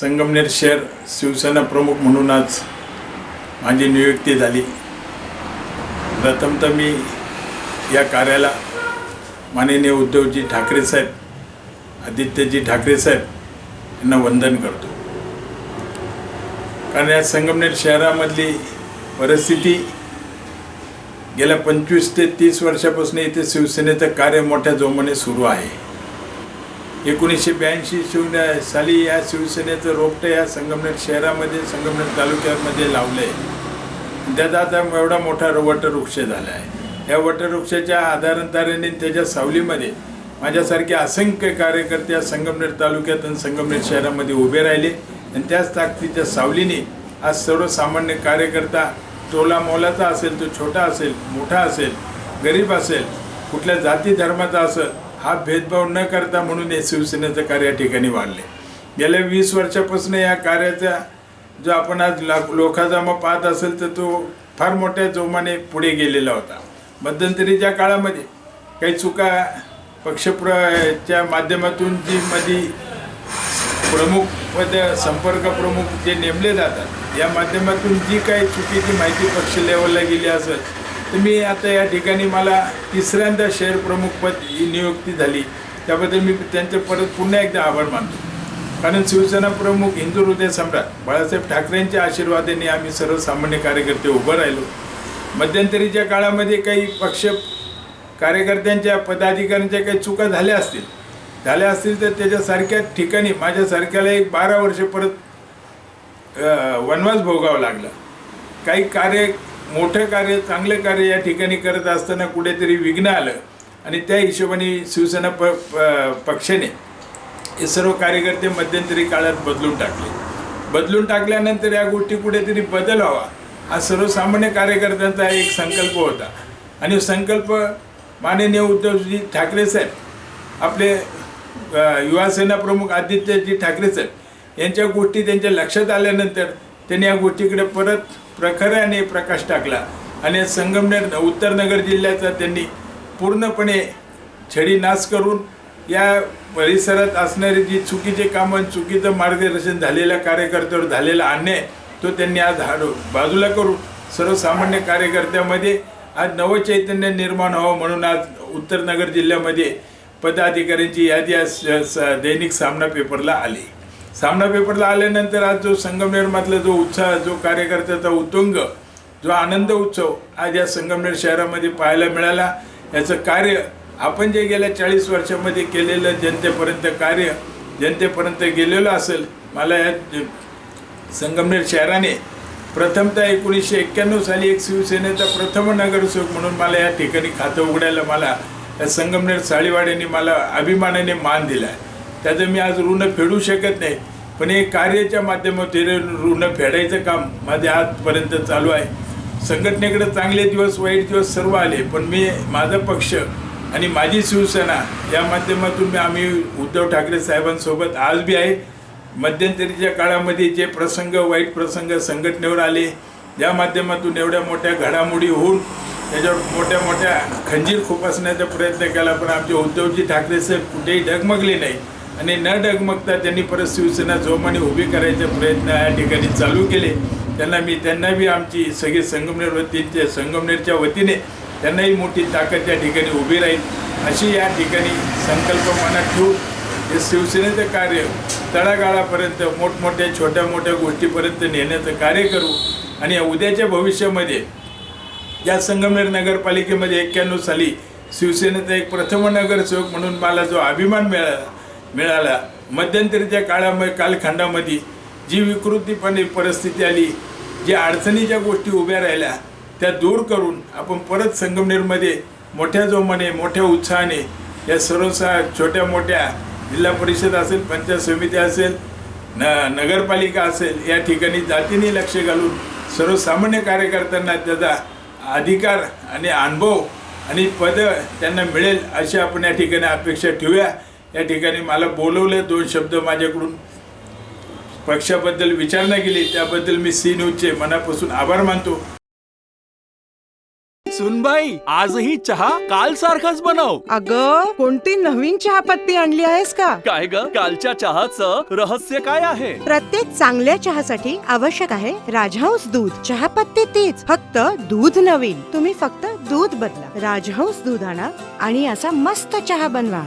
संगमनेर शहर शिवसेना प्रमुख म्हणून आज माझी नियुक्ती झाली. प्रथमतः मी या कार्याला माननीय उद्धवजी ठाकरे साहेब आदित्यजी ठाकरे साहेब यांना वंदन करतो. कारण या संगमनेर शहरामधली परिस्थिती गेल्या पंचवीस ते तीस वर्षापासून इथे शिवसेनेचं कार्य मोठ्या जोमाने सुरू आहे. एकोणीसशे ब्याऐंशी शिव साली या शिवसेनेचं रोपटं या संगमनेर शहरामध्ये संगमनेर तालुक्यामध्ये लावलं आहे त्याचा आता एवढा मोठा वटवृक्ष झाला आहे. या वटवृक्षाच्या आधारंतारेने त्याच्या सावलीमध्ये माझ्यासारखे असंख्य कार्यकर्ते या संगमनेर तालुक्यात आणि संगमनेर शहरामध्ये उभे राहिले. आणि त्याच ताकदीच्या सावलीने आज सर्वसामान्य कार्यकर्ता टोला मोलाचा असेल तो छोटा असेल मोठा असेल गरीब असेल कुठल्या जाती धर्माचा असेल हा भेदभाव न करता म्हणून हे शिवसेनेचं कार्य या ठिकाणी वाढले. गेल्या वीस वर्षापासून या कार्याचा जो आपण आज ला- पाहत असेल तर तो फार मोठ्या जोमाने पुढे गेलेला होता. मध्यंतरीच्या काळामध्ये काही चुका पक्षप्रच्या माध्यमातून जी मध्ये प्रमुख पद संपर्क प्रमुख जे नेमले जातात या माध्यमातून जी काही चुकीची माहिती पक्ष लेवलला गेली असेल तर मी आता या ठिकाणी मला तिसऱ्यांदा शहर प्रमुख पद ही नियुक्ती झाली. त्याबद्दल मी त्यांचे परत पुन्हा एकदा आभार मानतो. कारण शिवसेना प्रमुख हिंदू हृदय सम्राट बाळासाहेब ठाकरेंच्या आशीर्वादाने आम्ही सर्वसामान्य कार्यकर्ते उभं राहिलो. मध्यंतरीच्या काळामध्ये काही पक्ष कार्यकर्त्यांच्या पदाधिकाऱ्यांच्या काही चुका झाल्या असतील. झाल्या असतील तर त्याच्यासारख्या ठिकाणी माझ्यासारख्याला एक बारा वर्ष परत वनवास भोगावा लागला. काही कार्य मोठं कार्य चांगलं कार्य या ठिकाणी करत असताना कुठेतरी विघ्न आलं. आणि त्या हिशोबाने शिवसेना प प- पक्षाने हे सर्व कार्यकर्ते मध्यंतरी काळात बदलून टाकले. बदलून टाकल्यानंतर या गोष्टी कुठेतरी बदल व्हावा हा सर्वसामान्य कार्यकर्त्यांचा एक संकल्प होता. आणि संकल्प माननीय उद्धवजी ठाकरे साहेब आपले युवासेना प्रमुख आदित्यजी ठाकरे साहेब यांच्या गोष्टी त्यांच्या लक्षात आल्यानंतर त्यांनी या गोष्टीकडे परत प्रखराने प्रकाश टाकला. आणि संगमनेर उत्तर नगर जिल्ह्याचा त्यांनी पूर्णपणे छडी नाश करून या परिसरात असणारी जी चुकीचे कामं चुकीचं मार्गदर्शन झालेल्या कार्यकर्त्यावर झालेला अन्याय तो त्यांनी आज हाडू बाजूला करून सर्वसामान्य कार्यकर्त्यामध्ये आज नवचैतन्य निर्माण व्हावं म्हणून आज उत्तर नगर जिल्ह्यामध्ये पदाधिकाऱ्यांची यादी आज स- दैनिक सामना पेपरला आली. सामना पेपरला आल्यानंतर आज जो संगमनेरमधला जो उत्साह जो कार्यकर्त्याचा उत्तुंग जो आनंद उत्सव आज या संगमनेर शहरामध्ये पाहायला मिळाला. याचं कार्य आपण जे गेल्या चाळीस वर्षामध्ये केलेलं जनतेपर्यंत कार्य जनतेपर्यंत गेलेलं असेल मला या संगमनेर शहराने प्रथमतः एकोणीसशे एक्क्याण्णव साली एक शिवसेनेचा प्रथम नगरसेवक म्हणून मला या ठिकाणी खातं उघडायला मला या संगमनेर साळीवाड्यांनी मला अभिमानाने मान दिला. आहे त्याचं मी आज ऋण फेडू शकत नाही. पण हे कार्याच्या माध्यमातून ऋण फेडायचं काम माझ्या आजपर्यंत चालू आहे. संघटनेकडे चांगले दिवस वाईट दिवस सर्व आले पण मी माझा पक्ष आणि माझी शिवसेना या माध्यमातून मी आम्ही उद्धव ठाकरे साहेबांसोबत आज बी आहे. मध्यंतरीच्या काळामध्ये जे प्रसंग वाईट प्रसंग संघटनेवर आले या माध्यमातून एवढ्या मोठ्या घडामोडी होऊन त्याच्यावर मोठ्या मोठ्या खंजीर खुपसण्याचा प्रयत्न केला पण आमचे उद्धवजी ठाकरे साहेब कुठेही डगमगले नाही आणि न डगमगता त्यांनी परत शिवसेना जोमाने उभी करायचे प्रयत्न या ठिकाणी चालू केले. त्यांना मी त्यांना बी आमची सगळी संगमनेर वतीचे संगमनेरच्या वतीने त्यांनाही मोठी ताकद या ठिकाणी उभी राहील. अशी या ठिकाणी संकल्प मनात ठेवून हे शिवसेनेचं कार्य तळागाळापर्यंत मोठमोठ्या छोट्या मोठ्या गोष्टीपर्यंत नेण्याचं कार्य करू आणि उद्याच्या भविष्यामध्ये या संगमनेर नगरपालिकेमध्ये एक्क्याण्णव साली शिवसेनेचा एक प्रथम नगरसेवक म्हणून मला जो अभिमान मिळाला मिळाला मध्यंतरीच्या काळामध्ये कालखंडामध्ये जी विकृतीपणे परिस्थिती आली जी अडचणीच्या गोष्टी उभ्या राहिल्या त्या दूर करून आपण परत संगमनेरमध्ये मोठ्या जोमाने मोठ्या उत्साहाने या सर्व सा छोट्या मोठ्या जिल्हा परिषद असेल पंचायत समिती असेल न नगरपालिका असेल या ठिकाणी जातीने लक्ष घालून सर्वसामान्य कार्यकर्त्यांना त्याचा अधिकार आणि अनुभव आणि पद त्यांना मिळेल अशी आपण या ठिकाणी अपेक्षा ठेवूया. या ठिकाणी मला बोलवलं दोन शब्द माझ्याकडून. पक्षाबद्दल विचारणा केली त्याबद्दल मी सी न्यूजचे मनापासून आभार मानतो. सुनबाई आजही चहा काल सारखाच बनव. अग कोणती नवीन चहापत्ती आणली आहेस का? काय ग कालच्या चहाचं रहस्य काय आहे? प्रत्येक चांगल्या चहासाठी आवश्यक आहे राजहंस दूध. चहापत्ती तीच फक्त दूध नवीन. तुम्ही फक्त दूध बदला. राजहंस दूध आणा आणि असा मस्त चहा बनवा.